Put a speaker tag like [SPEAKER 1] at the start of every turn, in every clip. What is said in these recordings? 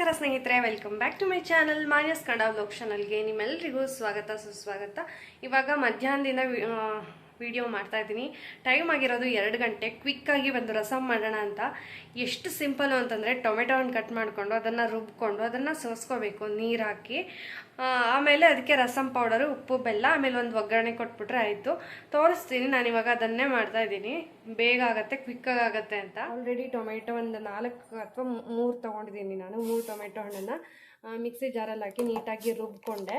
[SPEAKER 1] ನಮಸ್ಕಾರ ಸ್ನೇಹಿತರೆ welcome back to my channel Manyas Kannada vlog ಚಾನಲ್ಗೆ ನಿಮ್ಮೆಲ್ಲರಿಗೂ ಸ್ವಾಗತ, ಸುಸ್ವಾಗತ. ಇವಾಗ ಮಧ್ಯಾಹ್ನದಿಂದ ವಿಡಿಯೋ ಮಾಡ್ತಾ ಇದ್ದೀನಿ. ಟೈಮ್ ಆಗಿರೋದು ಎರಡು ಗಂಟೆ. ಕ್ವಿಕ್ಕಾಗಿ ಒಂದು ರಸಮ್ ಮಾಡೋಣ ಅಂತ. ಎಷ್ಟು ಸಿಂಪಲ್ಲು ಅಂತಂದರೆ ಟೊಮೆಟೊವನ್ನು ಕಟ್ ಮಾಡಿಕೊಂಡು ಅದನ್ನು ರುಬ್ಕೊಂಡು ಅದನ್ನು ಸೋಸ್ಕೋಬೇಕು, ನೀರು ಹಾಕಿ. ಆಮೇಲೆ ಅದಕ್ಕೆ ರಸಮ್ ಪೌಡರು ಉಪ್ಪು, ಬೆಲ್ಲ, ಆಮೇಲೆ ಒಂದು ಒಗ್ಗರಣೆ ಕೊಟ್ಬಿಟ್ರೆ ಆಯಿತು. ತೋರಿಸ್ತೀನಿ, ನಾನು ಇವಾಗ ಅದನ್ನೇ ಮಾಡ್ತಾ ಇದ್ದೀನಿ. ಬೇಗ ಆಗುತ್ತೆ ಕ್ವಿಕ್ಕಾಗಿ ಆಗುತ್ತೆ ಅಂತ. ಆಲ್ರೆಡಿ ಟೊಮೆಟೊ ಒಂದು ನಾಲ್ಕು ಅಥವಾ ಮೂರು ತೊಗೊಂಡಿದ್ದೀನಿ ನಾನು, ಮೂರು ಟೊಮೆಟೊ ಹಣ್ಣನ್ನು. ಮಿಕ್ಸಿ ಜಾರಲ್ಲಿ ಹಾಕಿ ನೀಟಾಗಿ ರುಬ್ಕೊಂಡೆ.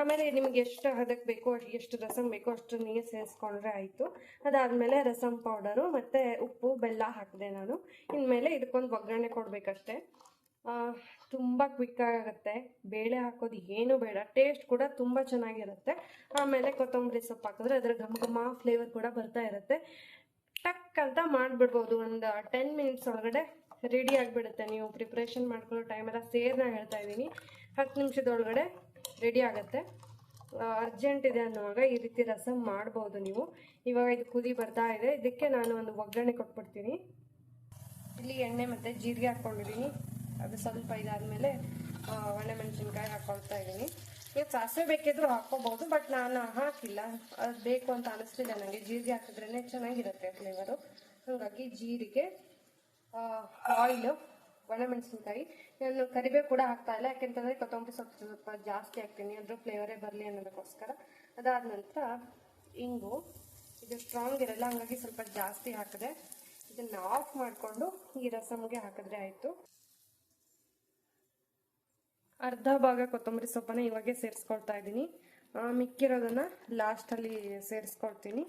[SPEAKER 1] ಆಮೇಲೆ ನಿಮಗೆ ಎಷ್ಟು ಹದಕ್ಕೆ ಬೇಕೋ ಎಷ್ಟು ರಸಮ್ ಬೇಕೋ ಅಷ್ಟು ನೀರು ಸೇರಿಸ್ಕೊಂಡ್ರೆ ಆಯಿತು. ಅದಾದಮೇಲೆ ರಸಮ್ ಪೌಡರು ಮತ್ತು ಉಪ್ಪು, ಬೆಲ್ಲ ಹಾಕಿದೆ ನಾನು. ಇನ್ಮೇಲೆ ಇದಕ್ಕೊಂದು ಒಗ್ಗರಣೆ ಕೊಡಬೇಕಷ್ಟೆ. ತುಂಬ ಕ್ವಿಕ್ ಆಗುತ್ತೆ. ಬೇಳೆ ಹಾಕೋದು ಏನೂ ಬೇಡ. ಟೇಸ್ಟ್ ಕೂಡ ತುಂಬ ಚೆನ್ನಾಗಿರುತ್ತೆ. ಆಮೇಲೆ ಕೊತ್ತಂಬರಿ ಸೊಪ್ಪು ಹಾಕಿದ್ರೆ ಅದರ ಘಮ ಘಮ ಫ್ಲೇವರ್ ಕೂಡ ಬರ್ತಾ ಇರುತ್ತೆ. ಟಕ್ ಅಂತ ಮಾಡಿಬಿಡ್ಬೋದು. ಒಂದು ಟೆನ್ ಮಿನಿಟ್ಸ್ ಒಳಗಡೆ ರೆಡಿ ಆಗಿಬಿಡುತ್ತೆ. ನೀವು ಪ್ರಿಪ್ರೇಷನ್ ಮಾಡ್ಕೊಳ್ಳೋ ಟೈಮೆಲ್ಲ ಸೇರ್ನ ಹೇಳ್ತಾ ಇದ್ದೀನಿ. ಹತ್ತು ನಿಮಿಷದೊಳಗಡೆ ರೆಡಿ ಆಗುತ್ತೆ. ಅರ್ಜೆಂಟ್ ಇದೆ ಅನ್ನುವಾಗ ಈ ರೀತಿ ರಸಮ್ ಮಾಡ್ಬೋದು ನೀವು. ಇವಾಗ ಇದು ಕುದಿ ಬರ್ತಾ ಇದೆ. ಇದಕ್ಕೆ ನಾನು ಒಂದು ಒಗ್ಗರಣೆ ಕೊಟ್ಬಿಡ್ತೀನಿ. ಇಲ್ಲಿ ಎಣ್ಣೆ ಮತ್ತು ಜೀರಿಗೆ ಹಾಕ್ಕೊಂಡಿದ್ದೀನಿ. ಅದು ಸ್ವಲ್ಪ ಇದಾದಮೇಲೆ ಒಣ್ಣೆ ಮೆಣಸಿನ್ಕಾಯಿ ಹಾಕ್ಕೊಳ್ತಾ ಇದ್ದೀನಿ. ನೀವು ಸಾಸಿವೆ ಬೇಕಿದ್ರು ಹಾಕ್ಕೋಬೋದು, ಬಟ್ ನಾನು ಹಾಕಿಲ್ಲ. ಅದು ಬೇಕು ಅಂತ ಅನಿಸ್ತಿಲ್ಲ ನನಗೆ ಜೀರಿಗೆ ಹಾಕಿದ್ರೇ ಚೆನ್ನಾಗಿರುತ್ತೆ ಫ್ಲೇವರು ಹಾಗಾಗಿ ಜೀರಿಗೆ ಆಯಿಲು ಒಣಮೆಣಸಿನ್ಕಾಯಿ ನಾನು ಕರಿಬೇವು ಕೂಡ ಹಾಕ್ತಾ ಇಲ್ಲ, ಯಾಕೆಂತಂದರೆ ಕೊತ್ತಂಬರಿ ಸೊಪ್ಪು ಸ್ವಲ್ಪ ಜಾಸ್ತಿ ಹಾಕ್ತೀನಿ ಅದ್ರ ಫ್ಲೇವರೇ ಬರಲಿ ಅನ್ನೋದಕ್ಕೋಸ್ಕರ. ಅದಾದ ನಂತರ ಇಂಗು, ಇದು ಸ್ಟ್ರಾಂಗ್ ಇರಲ್ಲ, ಹಂಗಾಗಿ ಸ್ವಲ್ಪ ಜಾಸ್ತಿ ಹಾಕಿದೆ ಇದನ್ನು ಆಫ್ ಮಾಡಿಕೊಂಡು ಈ ರಸಮ್ಗೆ ಹಾಕಿದ್ರೆ ಆಯಿತು. ಅರ್ಧ ಭಾಗ ಕೊತ್ತಂಬರಿ ಸೊಪ್ಪನ್ನು ಇವಾಗೆ ಸೇರಿಸ್ಕೊಳ್ತಾ ಇದ್ದೀನಿ. ಮಿಕ್ಕಿರೋದನ್ನು ಲಾಸ್ಟಲ್ಲಿ ಸೇರಿಸ್ಕೊಳ್ತೀನಿ.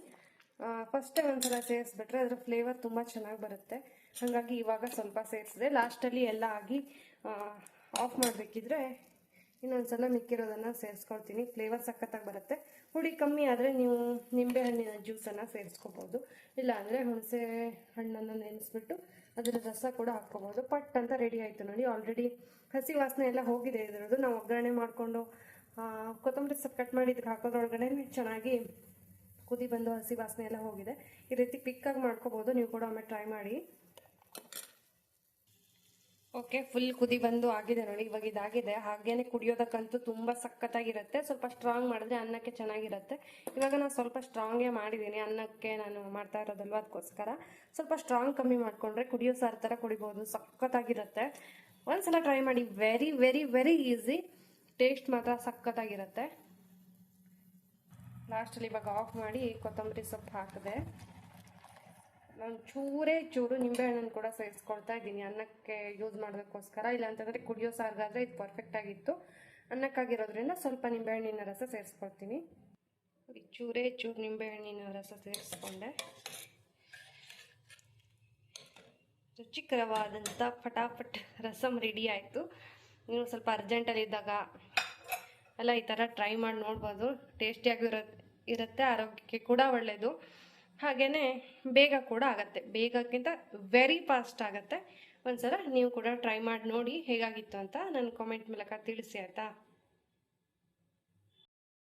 [SPEAKER 1] ಫಸ್ಟೇ ಒಂದ್ಸಲ ಸೇರಿಸ್ಬಿಟ್ರೆ ಅದರ ಫ್ಲೇವರ್ ತುಂಬ ಚೆನ್ನಾಗಿ ಬರುತ್ತೆ. ಹಾಗಾಗಿ ಇವಾಗ ಸ್ವಲ್ಪ ಸೇರಿಸಿದೆ. ಲಾಸ್ಟಲ್ಲಿ ಎಲ್ಲ ಆಗಿ ಆಫ್ ಮಾಡಬೇಕಿದ್ರೆ ಇನ್ನೊಂದ್ಸಲ ಮಿಕ್ಕಿರೋದನ್ನು ಸೇರಿಸ್ಕೊಳ್ತೀನಿ. ಫ್ಲೇವರ್ ಸಖತ್ತಾಗಿ ಬರುತ್ತೆ. ಹುಳಿ ಕಮ್ಮಿ ಆದರೆ ನೀವು ನಿಂಬೆ ಹಣ್ಣಿನ ಜ್ಯೂಸನ್ನು ಸೇರಿಸ್ಕೋಬೋದು. ಇಲ್ಲ ಅಂದರೆ ಹುಣಸೆ ಹಣ್ಣನ್ನು ನೆನೆಸ್ಬಿಟ್ಟು ಅದರ ರಸ ಕೂಡ ಹಾಕ್ಕೋಬೋದು. ಪಟ್ ಅಂತ ರೆಡಿ ಆಯಿತು ನೋಡಿ. ಆಲ್ರೆಡಿ ಹಸಿ ವಾಸನೆ ಎಲ್ಲ ಹೋಗಿದೆ ಇದರದ್ದು. ನಾವು ಒಗ್ಗರಣೆ ಮಾಡಿಕೊಂಡು ಕೊತ್ತಂಬರಿ ಸೊಪ್ಪು ಕಟ್ ಮಾಡಿ ಇದಕ್ಕೆ ಹಾಕೋದ್ರೊಳಗಡೆ ಚೆನ್ನಾಗಿ ಕುದಿ ಬಂದು ಹಸಿ ವಾಸನೆ ಎಲ್ಲ ಹೋಗಿದೆ. ಈ ರೀತಿ ಪಿಕ್ಕಾಗಿ ಮಾಡ್ಕೋಬೋದು. ನೀವು ಕೂಡ ಒಮ್ಮೆ ಟ್ರೈ ಮಾಡಿ. ಓಕೆ ಫುಲ್ ಕುದಿ ಬಂದು ಆಗಿದೆ ನೋಡಿ, ಇವಾಗ ಇದಾಗಿದೆ. ಹಾಗೇನೆ ಕುಡಿಯೋದಕ್ಕಂತೂ ತುಂಬ ಸಖತ್ತಾಗಿರುತ್ತೆ. ಸ್ವಲ್ಪ ಸ್ಟ್ರಾಂಗ್ ಮಾಡಿದ್ರೆ ಅನ್ನಕ್ಕೆ ಚೆನ್ನಾಗಿರುತ್ತೆ. ಇವಾಗ ನಾನು ಸ್ವಲ್ಪ ಸ್ಟ್ರಾಂಗೇ ಮಾಡಿದ್ದೀನಿ ಅನ್ನಕ್ಕೆ ನಾನು ಮಾಡ್ತಾ ಇರೋದಲ್ವ ಅದಕ್ಕೋಸ್ಕರ. ಸ್ವಲ್ಪ ಸ್ಟ್ರಾಂಗ್ ಕಮ್ಮಿ ಮಾಡಿಕೊಂಡ್ರೆ ಕುಡಿಯೋ ಸಾರು ಥರ ಕುಡಿಬೋದು. ಸಖತ್ತಾಗಿರುತ್ತೆ. ಒಂದ್ಸಲ ಟ್ರೈ ಮಾಡಿ. Very very very easy taste ಮಾತ್ರ ಸಖತ್ತಾಗಿರುತ್ತೆ. ಲಾಸ್ಟಲ್ಲಿ ಇವಾಗ ಆಫ್ ಮಾಡಿ ಕೊತ್ತಂಬರಿ ಸೊಪ್ಪು ಹಾಕಿದೆ. ನಾನು ಚೂರೇ ಚೂರು ನಿಂಬೆಹಣ್ಣನ್ನು ಕೂಡ ಸೇರಿಸ್ಕೊಳ್ತಾ ಇದ್ದೀನಿ. ಅನ್ನಕ್ಕೆ ಯೂಸ್ ಮಾಡೋದಕ್ಕೋಸ್ಕರ. ಇಲ್ಲ ಅಂತಂದರೆ ಕುಡಿಯೋ ಸಾರಿಗಾದರೆ ಇದು ಪರ್ಫೆಕ್ಟ್ ಆಗಿತ್ತು. ಅನ್ನಕ್ಕಾಗಿರೋದ್ರಿಂದ ಸ್ವಲ್ಪ ನಿಂಬೆಹಣ್ಣಿನ ರಸ ಸೇರಿಸ್ಕೊಳ್ತೀನಿ. ಚೂರೇ ಚೂರು ನಿಂಬೆಹಣ್ಣಿನ ರಸ ಸೇರಿಸ್ಕೊಂಡೆ. ರುಚಿಕರವಾದಂಥ ಫಟಾಫಟ್ ರಸಮ್ ರೆಡಿ ಆಯಿತು. ನೀವು ಸ್ವಲ್ಪ ಅರ್ಜೆಂಟಲ್ಲಿದ್ದಾಗ ಎಲ್ಲ ಈ ಥರ ಟ್ರೈ ಮಾಡಿ ನೋಡ್ಬೋದು. ಟೇಸ್ಟಿಯಾಗಿರೋ ಇರುತ್ತೆ. ಆರೋಗ್ಯಕ್ಕೆ ಕೂಡ ಒಳ್ಳೆಯದು ಹಾಗೆಯೇ ಬೇಗ ಕೂಡ ಆಗುತ್ತೆ. ಬೇಗಕ್ಕಿಂತ ವೆರಿ ಫಾಸ್ಟ್ ಆಗುತ್ತೆ. ಒಂದ್ಸಲ ನೀವು ಕೂಡ ಟ್ರೈ ಮಾಡಿ ನೋಡಿ ಹೇಗಾಗಿತ್ತು ಅಂತ ನನ್ನ ಕಾಮೆಂಟ್ ಮೂಲಕ ತಿಳಿಸಿ ಆಯಿತಾ?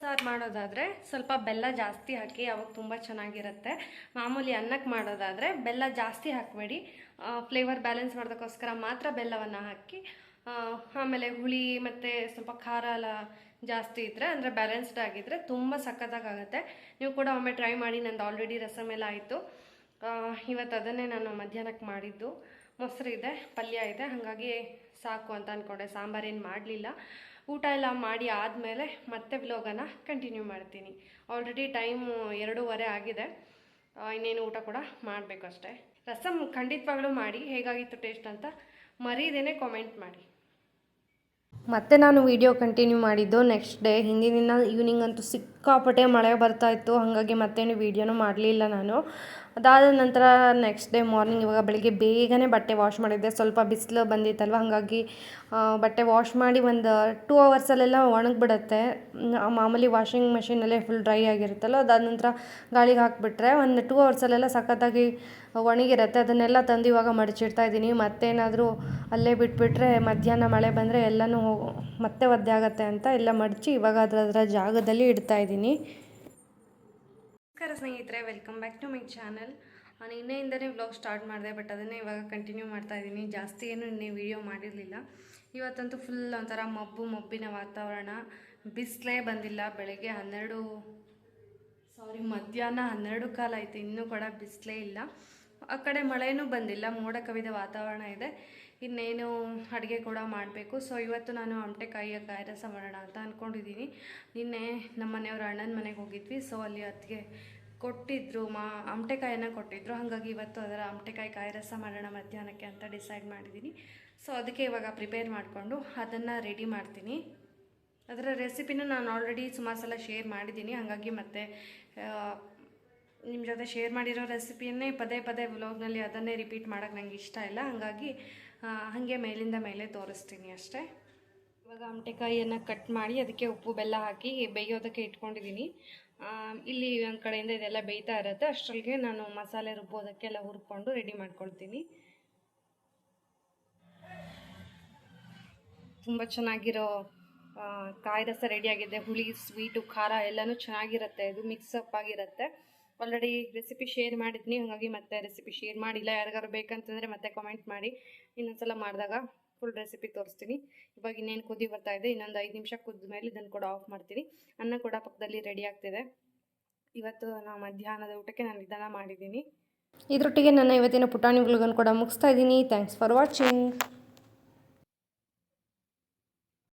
[SPEAKER 1] ಸಾರು ಮಾಡೋದಾದರೆ ಸ್ವಲ್ಪ ಬೆಲ್ಲ ಜಾಸ್ತಿ ಹಾಕಿ, ಅವಾಗ ತುಂಬ ಚೆನ್ನಾಗಿರುತ್ತೆ. ಮಾಮೂಲಿ ಅನ್ನಕ್ಕೆ ಮಾಡೋದಾದರೆ ಬೆಲ್ಲ ಜಾಸ್ತಿ ಹಾಕಬೇಡಿ. ಫ್ಲೇವರ್ ಬ್ಯಾಲೆನ್ಸ್ ಮಾಡೋದಕ್ಕೋಸ್ಕರ ಮಾತ್ರ ಬೆಲ್ಲವನ್ನು ಹಾಕಿ ಆಮೇಲೆ ಹುಳಿ ಮತ್ತು ಸ್ವಲ್ಪ ಖಾರ ಎಲ್ಲ ಜಾಸ್ತಿ ಇದ್ದರೆ ಅಂದರೆ ಬ್ಯಾಲೆನ್ಸ್ಡ್ ಆಗಿದ್ದರೆ ತುಂಬ ಸಖತ್ತಾಗುತ್ತೆ ನೀವು ಕೂಡ ಒಮ್ಮೆ ಟ್ರೈ ಮಾಡಿ, ನಂದು ಆಲ್ರೆಡಿ ರಸಮ್ ಎಲ್ಲ ಆಯಿತು. ಇವತ್ತು ಅದನ್ನೇ ನಾನು ಮಧ್ಯಾಹ್ನಕ್ಕೆ ಮಾಡಿದ್ದು. ಮೊಸರು ಇದೆ, ಪಲ್ಯ ಇದೆ, ಹಾಗಾಗಿ ಸಾಕು ಅಂತ ಅಂದ್ಕೊಂಡೆ ಸಾಂಬಾರೇನು ಮಾಡಲಿಲ್ಲ. ಊಟ ಎಲ್ಲ ಮಾಡಿ ಆದಮೇಲೆ ಮತ್ತೆ ವ್ಲೋಗನ್ನು ಕಂಟಿನ್ಯೂ ಮಾಡ್ತೀನಿ. ಆಲ್ರೆಡಿ ಟೈಮು ಎರಡೂವರೆ ಆಗಿದೆ. ಇನ್ನೇನು ಊಟ ಕೂಡ ಮಾಡಬೇಕು ಅಷ್ಟೇ. ರಸಮ್ ಖಂಡಿತವಾಗ್ಲೂ ಮಾಡಿ, ಹೇಗಾಗಿತ್ತು ಟೇಸ್ಟ್ ಅಂತ ಮರೀದೇನೆ ಕಾಮೆಂಟ್ ಮಾಡಿ. ಮತ್ತೆ ನಾನು ವಿಡಿಯೋ ಕಂಟಿನ್ಯೂ ಮಾಡಿದ್ದು ನೆಕ್ಸ್ಟ್ ಡೇ ಹಿಂದಿನ ದಿನ ಈವ್ನಿಂಗ್ ಅಂತೂ ಸಿಕ್ಕಾಪಟ್ಟೆ ಮಳೆ ಬರ್ತಾ ಇತ್ತು, ಹಾಗಾಗಿ ಮತ್ತೇನು ವೀಡಿಯೋನೂ ಮಾಡಲಿಲ್ಲ ನಾನು. ಅದಾದ ನಂತರ ನೆಕ್ಸ್ಟ್ ಡೇ ಮಾರ್ನಿಂಗ್ ಇವಾಗ ಬೆಳಿಗ್ಗೆ ಬೇಗನೆ ಬಟ್ಟೆ ವಾಶ್ ಮಾಡಿದ್ದೆ. ಸ್ವಲ್ಪ ಬಿಸಿಲು ಬಂದಿತ್ತಲ್ವ, ಹಾಗಾಗಿ ಬಟ್ಟೆ ವಾಶ್ ಮಾಡಿ ಒಂದು ಟೂ ಅವರ್ಸಲ್ಲೆಲ್ಲ ಒಣಗಿಬಿಡುತ್ತೆ. ಮಾಮೂಲಿ ವಾಷಿಂಗ್ ಮೆಷಿನಲ್ಲೇ ಫುಲ್ ಡ್ರೈ ಆಗಿರುತ್ತಲ್ಲ ಅದಾದ ನಂತರ ಗಾಳಿಗೆ ಹಾಕಿಬಿಟ್ರೆ ಒಂದು ಟೂ ಅವರ್ಸಲ್ಲೆಲ್ಲ ಸಖತ್ತಾಗಿ ಒಣಗಿರುತ್ತೆ. ಅದನ್ನೆಲ್ಲ ತಂದು ಇವಾಗ ಮಡಚಿಡ್ತಾ ಇದ್ದೀನಿ. ಮತ್ತೇನಾದರೂ ಅಲ್ಲೇ ಬಿಟ್ಬಿಟ್ರೆ ಮಧ್ಯಾಹ್ನ ಮಳೆ ಬಂದರೆ ಎಲ್ಲನೂ ಮತ್ತೆ ಒದ್ದೆ ಆಗುತ್ತೆ ಅಂತ ಎಲ್ಲ ಮಡಚಿ ಇವಾಗ ಅದರ ಅದರ ಜಾಗದಲ್ಲಿ ಇಡ್ತಾ ಇದ್ದೀನಿ. ನಮಸ್ಕಾರ ಸ್ನೇಹಿತರೆ welcome back to my channel ನಿನ್ನೆಯಿಂದನೇ vlog start ಮಾಡಿದೆ ಬಟ್ ಅದನ್ನೇ ಇವಾಗ ಕಂಟಿನ್ಯೂ ಮಾಡ್ತಾ ಇದ್ದೀನಿ. ಜಾಸ್ತಿ ಏನು ಇನ್ನೇ ವೀಡಿಯೋ ಮಾಡಿರಲಿಲ್ಲ. ಇವತ್ತಂತೂ ಫುಲ್ ಒಂಥರ ಮಬ್ಬು ಮಬ್ಬಿನ ವಾತಾವರಣ. ಬಿಸಿಲೇ ಬಂದಿಲ್ಲ. ಬೆಳಗ್ಗೆ ಹನ್ನೆರಡು ಸಾರಿ ಮಧ್ಯಾಹ್ನ ಹನ್ನೆರಡು ಕಾಲ ಆಯಿತು. ಇನ್ನೂ ಕೂಡ ಬಿಸಿಲೇ ಇಲ್ಲ. ಆ ಕಡೆ ಮಳೆಯೂ ಬಂದಿಲ್ಲ. ಮೋಡ ಕವಿದ ವಾತಾವರಣ ಇದೆ. ಇನ್ನೇನು ಅಡುಗೆ ಕೂಡ ಮಾಡಬೇಕು. ಸೊ ಇವತ್ತು ನಾನು ಅಮಟೆಕಾಯಿಯ ಕಾಯರಸ ಮಾಡೋಣ ಅಂತ ಅಂದ್ಕೊಂಡಿದ್ದೀನಿ ನಿನ್ನೆ ನಮ್ಮ ಮನೆಯವರು ಅಣ್ಣನ ಮನೆಗೆ ಹೋಗಿದ್ವಿ. ಸೊ ಅಲ್ಲಿ ಅದಕ್ಕೆ ಕೊಟ್ಟಿದ್ರು ಮಾ ಅಮಟೆಕಾಯನ್ನು ಕೊಟ್ಟಿದ್ರು. ಹಾಗಾಗಿ ಇವತ್ತು ಅದರ ಅಮಟೆಕಾಯಿ ಕಾಯರಸ ಮಾಡೋಣ ಮಧ್ಯಾಹ್ನಕ್ಕೆ ಅಂತ ಡಿಸೈಡ್ ಮಾಡಿದ್ದೀನಿ. ಸೊ ಅದಕ್ಕೆ ಇವಾಗ ಪ್ರಿಪೇರ್ ಮಾಡಿಕೊಂಡು ಅದನ್ನು ರೆಡಿ ಮಾಡ್ತೀನಿ. ಅದರ ರೆಸಿಪಿನ ನಾನು ಆಲ್ರೆಡಿ ಸುಮಾರು ಸಲ ಶೇರ್ ಮಾಡಿದ್ದೀನಿ. ಹಾಗಾಗಿ ಮತ್ತೆ ನಿಮ್ಮ ಜೊತೆ ಶೇರ್ ಮಾಡಿರೋ ರೆಸಿಪಿಯನ್ನೇ ಪದೇ ಪದೇ ವ್ಲಾಗ್ನಲ್ಲಿ ಅದನ್ನೇ ರಿಪೀಟ್ ಮಾಡೋಕ್ಕೆ ನಂಗೆ ಇಷ್ಟ ಇಲ್ಲ. ಹಾಗಾಗಿ ಹಾಗೆ ಮೇಲಿಂದ ಮೇಲೆ ತೋರಿಸ್ತೀನಿ ಅಷ್ಟೇ. ಇವಾಗ ಅಮಟೆಕಾಯಿಯನ್ನು ಕಟ್ ಮಾಡಿ ಅದಕ್ಕೆ ಉಪ್ಪು, ಬೆಲ್ಲ ಹಾಕಿ ಬೇಯೋದಕ್ಕೆ ಇಟ್ಕೊಂಡಿದ್ದೀನಿ. ಇಲ್ಲಿ ಒಂದು ಕಡೆಯಿಂದ ಇದೆಲ್ಲ ಬೇಯ್ತಾ ಇರುತ್ತೆ. ಅಷ್ಟರಲ್ಲಿಗೆ ನಾನು ಮಸಾಲೆ ರುಬ್ಬೋದಕ್ಕೆಲ್ಲ ಹುರ್ಕೊಂಡು ರೆಡಿ ಮಾಡ್ಕೊಳ್ತೀನಿ. ತುಂಬ ಚೆನ್ನಾಗಿರೋ ಕಾಯಿ ರಸ ರೆಡಿಯಾಗಿದೆ ಹುಳಿ ಸ್ವೀಟು ಖಾರ ಎಲ್ಲನೂ ಚೆನ್ನಾಗಿರುತ್ತೆ. ಇದು ಮಿಕ್ಸಪ್ ಆಗಿರುತ್ತೆ. ಆಲ್ರೆಡಿ ರೆಸಿಪಿ ಶೇರ್ ಮಾಡಿದ್ನಿ, ಹಾಗಾಗಿ ಮತ್ತೆ ರೆಸಿಪಿ ಶೇರ್ ಮಾಡಿಲ್ಲ. ಯಾರಿಗಾರು ಬೇಕಂತಂದರೆ ಮತ್ತೆ ಕಮೆಂಟ್ ಮಾಡಿ. ಇನ್ನೊಂದ್ಸಲ ಮಾಡಿದಾಗ ಫುಲ್ ರೆಸಿಪಿ ತೋರಿಸ್ತೀನಿ. ಇವಾಗ ಇನ್ನೇನು ಕುದಿ ಬರ್ತಾ ಇದೆ, ಇನ್ನೊಂದು ಐದು ನಿಮಿಷ ಕುದ್ದ ಮೇಲೆ ಇದನ್ನು ಕೂಡ ಆಫ್ ಮಾಡ್ತೀನಿ. ಅನ್ನ ಕೂಡ ಪಕ್ಕದಲ್ಲಿ ರೆಡಿ ಆಗ್ತಿದೆ. ಇವತ್ತು ನಾವು ಮಧ್ಯಾಹ್ನದ ಊಟಕ್ಕೆ ನಾನು ಇದನ್ನು ಮಾಡಿದ್ದೀನಿ. ಇದರೊಟ್ಟಿಗೆ ನನ್ನ ಇವತ್ತಿನ ಪುಟಾಣಿ ವ್ಲಾಗನ್ನು ಕೂಡ ಮುಗಿಸ್ತಾ ಇದ್ದೀನಿ. Thanks for watching